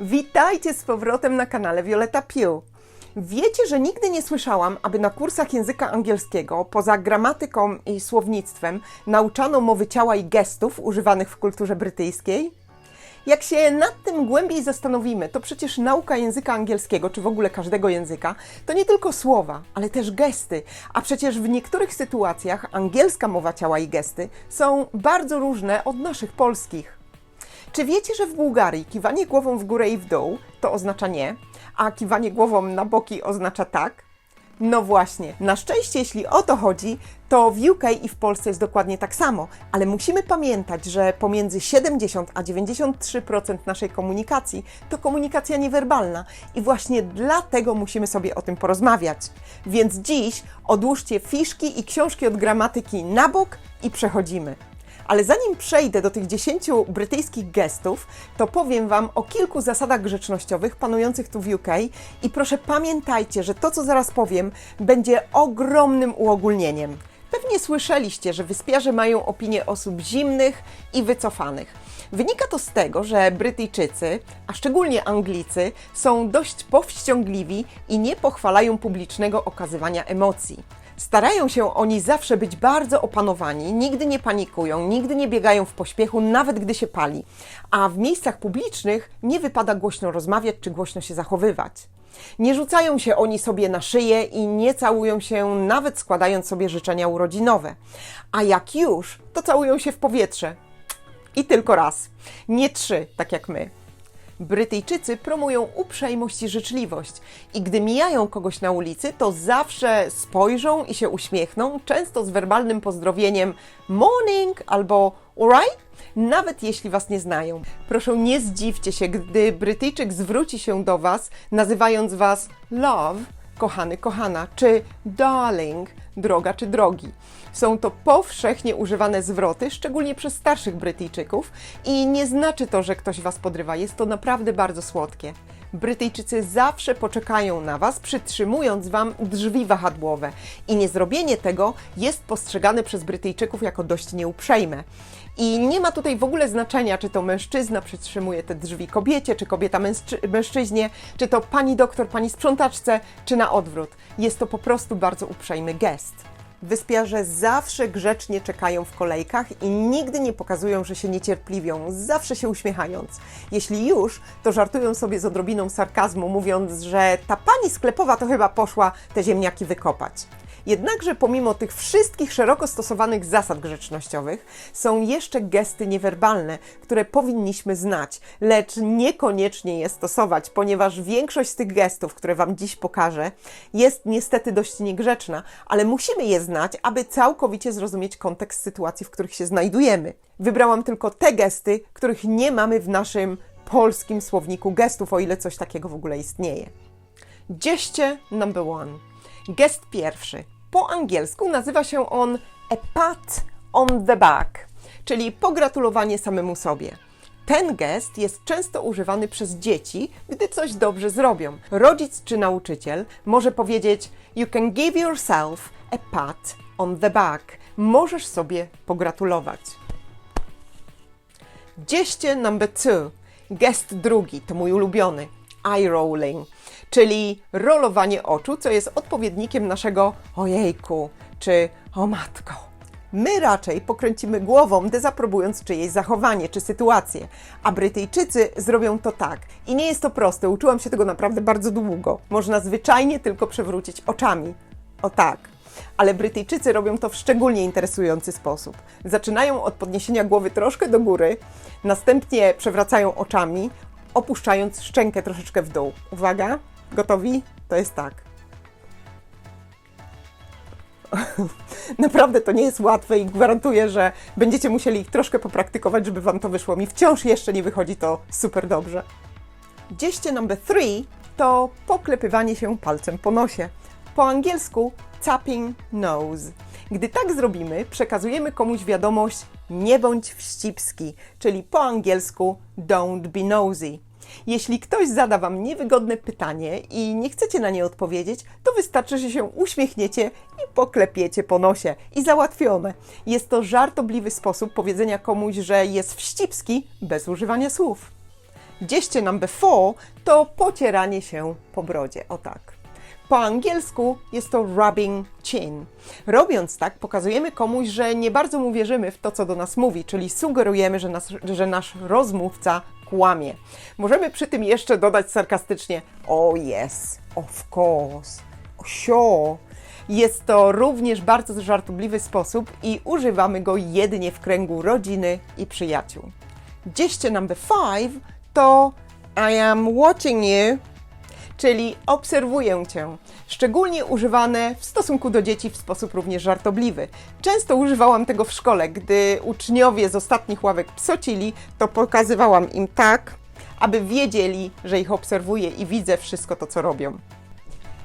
Witajcie z powrotem na kanale Violeta Pugh. Wiecie, że nigdy nie słyszałam, aby na kursach języka angielskiego, poza gramatyką i słownictwem, nauczano mowy ciała i gestów używanych w kulturze brytyjskiej? Jak się nad tym głębiej zastanowimy, to przecież nauka języka angielskiego, czy w ogóle każdego języka, to nie tylko słowa, ale też gesty. A przecież w niektórych sytuacjach angielska mowa ciała i gesty są bardzo różne od naszych polskich. Czy wiecie, że w Bułgarii kiwanie głową w górę i w dół to oznacza nie, a kiwanie głową na boki oznacza tak? No właśnie, na szczęście, jeśli o to chodzi, to w UK i w Polsce jest dokładnie tak samo, ale musimy pamiętać, że pomiędzy 70 a 93% naszej komunikacji to komunikacja niewerbalna i właśnie dlatego musimy sobie o tym porozmawiać. Więc dziś odłóżcie fiszki i książki od gramatyki na bok i przechodzimy. Ale zanim przejdę do tych 10 brytyjskich gestów, to powiem Wam o kilku zasadach grzecznościowych panujących tu w UK i proszę pamiętajcie, że to, co zaraz powiem, będzie ogromnym uogólnieniem. Pewnie słyszeliście, że wyspiarze mają opinię osób zimnych i wycofanych. Wynika to z tego, że Brytyjczycy, a szczególnie Anglicy, są dość powściągliwi i nie pochwalają publicznego okazywania emocji. Starają się oni zawsze być bardzo opanowani, nigdy nie panikują, nigdy nie biegają w pośpiechu, nawet gdy się pali. A w miejscach publicznych nie wypada głośno rozmawiać czy głośno się zachowywać. Nie rzucają się oni sobie na szyję i nie całują się, nawet składając sobie życzenia urodzinowe. A jak już, to całują się w powietrze. I tylko raz. Nie trzy, tak jak my. Brytyjczycy promują uprzejmość i życzliwość i gdy mijają kogoś na ulicy, to zawsze spojrzą i się uśmiechną, często z werbalnym pozdrowieniem morning albo alright, nawet jeśli Was nie znają. Proszę nie zdziwcie się, gdy Brytyjczyk zwróci się do Was, nazywając Was love, kochany, kochana, czy darling, droga czy drogi. Są to powszechnie używane zwroty, szczególnie przez starszych Brytyjczyków i nie znaczy to, że ktoś Was podrywa. Jest to naprawdę bardzo słodkie. Brytyjczycy zawsze poczekają na Was, przytrzymując Wam drzwi wahadłowe i niezrobienie tego jest postrzegane przez Brytyjczyków jako dość nieuprzejme. I nie ma tutaj w ogóle znaczenia, czy to mężczyzna przytrzymuje te drzwi kobiecie, czy kobieta mężczy- mężczyźnie, czy to pani doktor, pani sprzątaczce, czy na odwrót. Jest to po prostu bardzo uprzejmy gest. Wyspiarze zawsze grzecznie czekają w kolejkach i nigdy nie pokazują, że się niecierpliwią, zawsze się uśmiechając. Jeśli już, to żartują sobie z odrobiną sarkazmu, mówiąc, że ta pani sklepowa to chyba poszła te ziemniaki wykopać. Jednakże pomimo tych wszystkich szeroko stosowanych zasad grzecznościowych, są jeszcze gesty niewerbalne, które powinniśmy znać, lecz niekoniecznie je stosować, ponieważ większość z tych gestów, które Wam dziś pokażę, jest niestety dość niegrzeczna, ale musimy je znać, aby całkowicie zrozumieć kontekst sytuacji, w których się znajdujemy. Wybrałam tylko te gesty, których nie mamy w naszym polskim słowniku gestów, o ile coś takiego w ogóle istnieje. Dzieście number one. Gest pierwszy. Po angielsku nazywa się on a pat on the back, czyli pogratulowanie samemu sobie. Ten gest jest często używany przez dzieci, gdy coś dobrze zrobią. Rodzic czy nauczyciel może powiedzieć: You can give yourself a pat on the back. Możesz sobie pogratulować. Dzieście number two. Gest drugi, to mój ulubiony. Eye rolling, czyli rolowanie oczu, co jest odpowiednikiem naszego ojejku, czy o matko. My raczej pokręcimy głową, dezaprobując czyjeś zachowanie czy sytuację, a Brytyjczycy zrobią to tak. I nie jest to proste, uczyłam się tego naprawdę bardzo długo. Można zwyczajnie tylko przewrócić oczami. O tak ale Brytyjczycy robią to w szczególnie interesujący sposób. Zaczynają od podniesienia głowy troszkę do góry, następnie przewracają oczami, opuszczając szczękę troszeczkę w dół. Uwaga, gotowi? To jest tak. Naprawdę to nie jest łatwe i gwarantuję, że będziecie musieli ich troszkę popraktykować, żeby Wam to wyszło. Mi wciąż jeszcze nie wychodzi to super dobrze. Dzieście number three to poklepywanie się palcem po nosie. Po angielsku tapping nose. Gdy tak zrobimy, przekazujemy komuś wiadomość nie bądź wścibski, czyli po angielsku don't be nosy. Jeśli ktoś zada Wam niewygodne pytanie i nie chcecie na nie odpowiedzieć, to wystarczy, że się uśmiechniecie i poklepiecie po nosie. I załatwione. Jest to żartobliwy sposób powiedzenia komuś, że jest wścibski bez używania słów. Dzieście number four to pocieranie się po brodzie. O tak. Po angielsku jest to rubbing chin. Robiąc tak, pokazujemy komuś, że nie bardzo mu wierzymy w to, co do nas mówi, czyli sugerujemy, że, nas, że nasz rozmówca kłamie. Możemy przy tym jeszcze dodać sarkastycznie: Oh yes, of course, sure. Jest to również bardzo żartobliwy sposób i używamy go jedynie w kręgu rodziny i przyjaciół. Dzieście number five to I am watching you, czyli obserwuję cię. Szczególnie używane w stosunku do dzieci w sposób również żartobliwy. Często używałam tego w szkole, gdy uczniowie z ostatnich ławek psocili, to pokazywałam im tak, aby wiedzieli, że ich obserwuję i widzę wszystko to, co robią.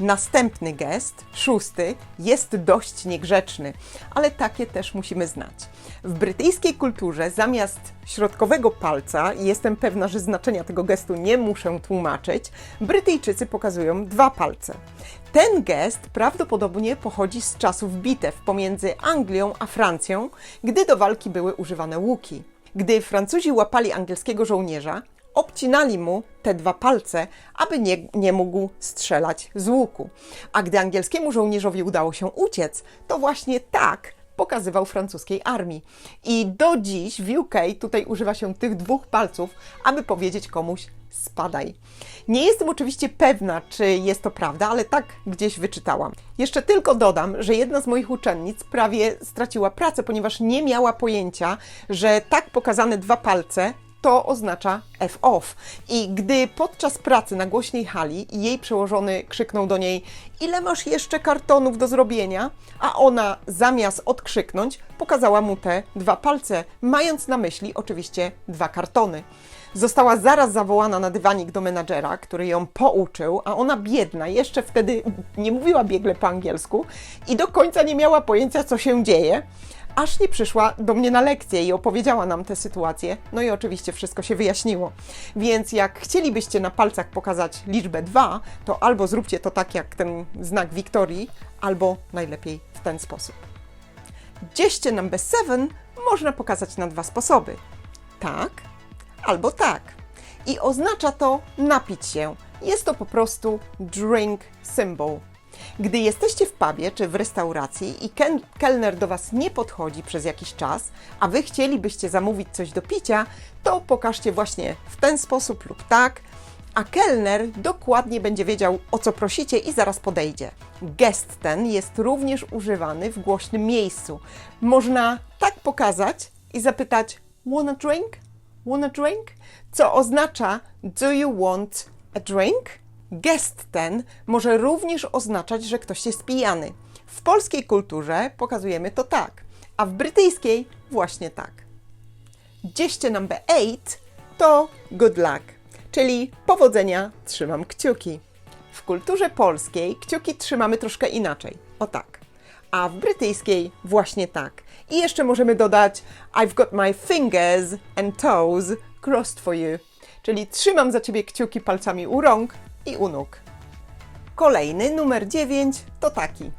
Następny gest, szósty, jest dość niegrzeczny, ale takie też musimy znać. W brytyjskiej kulturze zamiast środkowego palca, i jestem pewna, że znaczenia tego gestu nie muszę tłumaczyć, Brytyjczycy pokazują dwa palce. Ten gest prawdopodobnie pochodzi z czasów bitew pomiędzy Anglią a Francją, gdy do walki były używane łuki. Gdy Francuzi łapali angielskiego żołnierza, obcinali mu te dwa palce, aby nie, nie mógł strzelać z łuku. A gdy angielskiemu żołnierzowi udało się uciec, to właśnie tak pokazywał francuskiej armii. I do dziś w UK tutaj używa się tych dwóch palców, aby powiedzieć komuś spadaj. Nie jestem oczywiście pewna, czy jest to prawda, ale tak gdzieś wyczytałam. Jeszcze tylko dodam, że jedna z moich uczennic prawie straciła pracę, ponieważ nie miała pojęcia, że tak pokazane dwa palce to oznacza F off. I gdy podczas pracy na głośnej hali jej przełożony krzyknął do niej: Ile masz jeszcze kartonów do zrobienia? A ona zamiast odkrzyknąć, pokazała mu te dwa palce, mając na myśli oczywiście dwa kartony. Została zaraz zawołana na dywanik do menadżera, który ją pouczył, a ona biedna, jeszcze wtedy nie mówiła biegle po angielsku i do końca nie miała pojęcia, co się dzieje aż nie przyszła do mnie na lekcję i opowiedziała nam tę sytuację. No i oczywiście wszystko się wyjaśniło. Więc jak chcielibyście na palcach pokazać liczbę 2, to albo zróbcie to tak jak ten znak Wiktorii, albo najlepiej w ten sposób. Dzieście number 7 można pokazać na dwa sposoby. Tak albo tak. I oznacza to napić się. Jest to po prostu drink symbol. Gdy jesteście w pubie czy w restauracji i kelner do Was nie podchodzi przez jakiś czas, a Wy chcielibyście zamówić coś do picia, to pokażcie właśnie w ten sposób lub tak, a kelner dokładnie będzie wiedział, o co prosicie i zaraz podejdzie. Gest ten jest również używany w głośnym miejscu. Można tak pokazać i zapytać wanna drink? Wanna drink? Co oznacza do you want a drink? Gest ten może również oznaczać, że ktoś jest pijany. W polskiej kulturze pokazujemy to tak, a w brytyjskiej właśnie tak. Dzieście number 8 to good luck, czyli powodzenia, trzymam kciuki. W kulturze polskiej kciuki trzymamy troszkę inaczej, o tak. A w brytyjskiej właśnie tak. I jeszcze możemy dodać I've got my fingers and toes crossed for you, czyli trzymam za ciebie kciuki palcami u rąk, i u nóg. Kolejny, numer 9, to taki.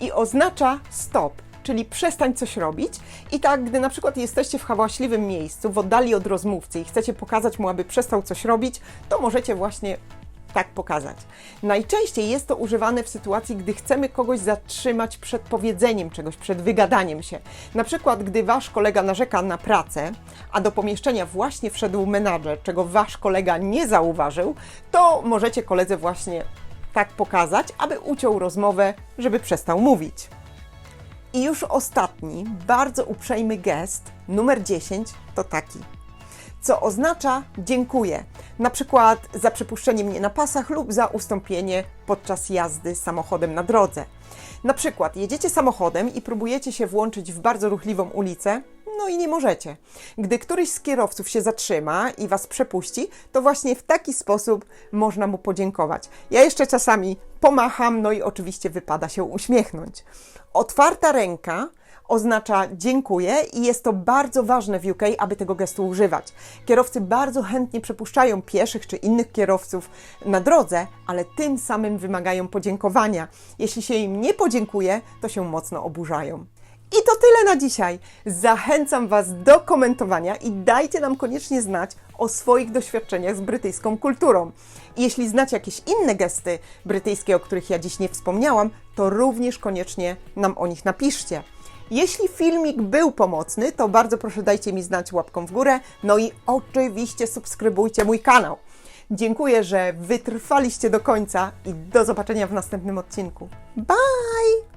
I oznacza stop, czyli przestań coś robić. I tak, gdy na przykład jesteście w hałaśliwym miejscu, w oddali od rozmówcy i chcecie pokazać mu, aby przestał coś robić, to możecie właśnie tak pokazać. Najczęściej jest to używane w sytuacji, gdy chcemy kogoś zatrzymać przed powiedzeniem czegoś, przed wygadaniem się. Na przykład, gdy wasz kolega narzeka na pracę, a do pomieszczenia właśnie wszedł menadżer, czego wasz kolega nie zauważył, to możecie koledze właśnie tak pokazać, aby uciął rozmowę, żeby przestał mówić. I już ostatni, bardzo uprzejmy gest, numer 10, to taki co oznacza dziękuję, na przykład za przepuszczenie mnie na pasach lub za ustąpienie podczas jazdy samochodem na drodze. Na przykład jedziecie samochodem i próbujecie się włączyć w bardzo ruchliwą ulicę, no i nie możecie. Gdy któryś z kierowców się zatrzyma i was przepuści, to właśnie w taki sposób można mu podziękować. Ja jeszcze czasami pomacham, no i oczywiście wypada się uśmiechnąć. Otwarta ręka oznacza dziękuję i jest to bardzo ważne w UK, aby tego gestu używać. Kierowcy bardzo chętnie przepuszczają pieszych czy innych kierowców na drodze, ale tym samym wymagają podziękowania. Jeśli się im nie podziękuje, to się mocno oburzają. I to tyle na dzisiaj. Zachęcam Was do komentowania i dajcie nam koniecznie znać o swoich doświadczeniach z brytyjską kulturą. Jeśli znacie jakieś inne gesty brytyjskie, o których ja dziś nie wspomniałam, to również koniecznie nam o nich napiszcie. Jeśli filmik był pomocny, to bardzo proszę dajcie mi znać łapką w górę, no i oczywiście subskrybujcie mój kanał. Dziękuję, że wytrwaliście do końca i do zobaczenia w następnym odcinku. Bye!